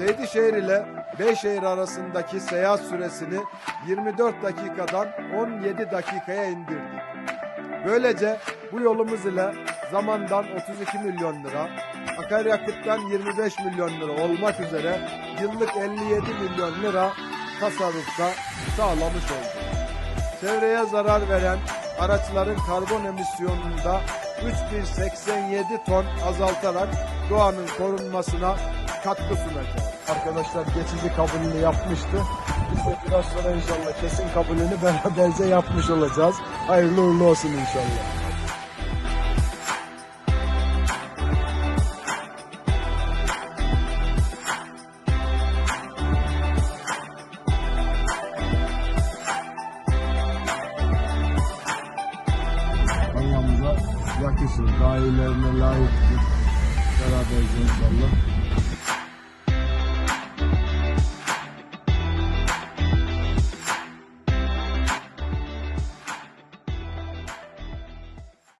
Seydişehir ile Beyşehir arasındaki seyahat süresini 24 dakikadan 17 dakikaya indirdik. Böylece bu yolumuz ile zamandan 32 milyon lira, akaryakıttan 25 milyon lira olmak üzere yıllık 57 milyon lira tasarrufta sağlamış olduk. Çevreye zarar veren araçların karbon emisyonunda 3087 ton azaltarak doğanın korunmasına katkı sunacağız. Arkadaşlar geçici kabulünü yapmıştı. Biz de biraz sonra inşallah kesin kabulünü beraberce yapmış olacağız. Hayırlı uğurlu olsun inşallah. Yakışır. Daha iyilerine layıktır. Beraberce inşallah.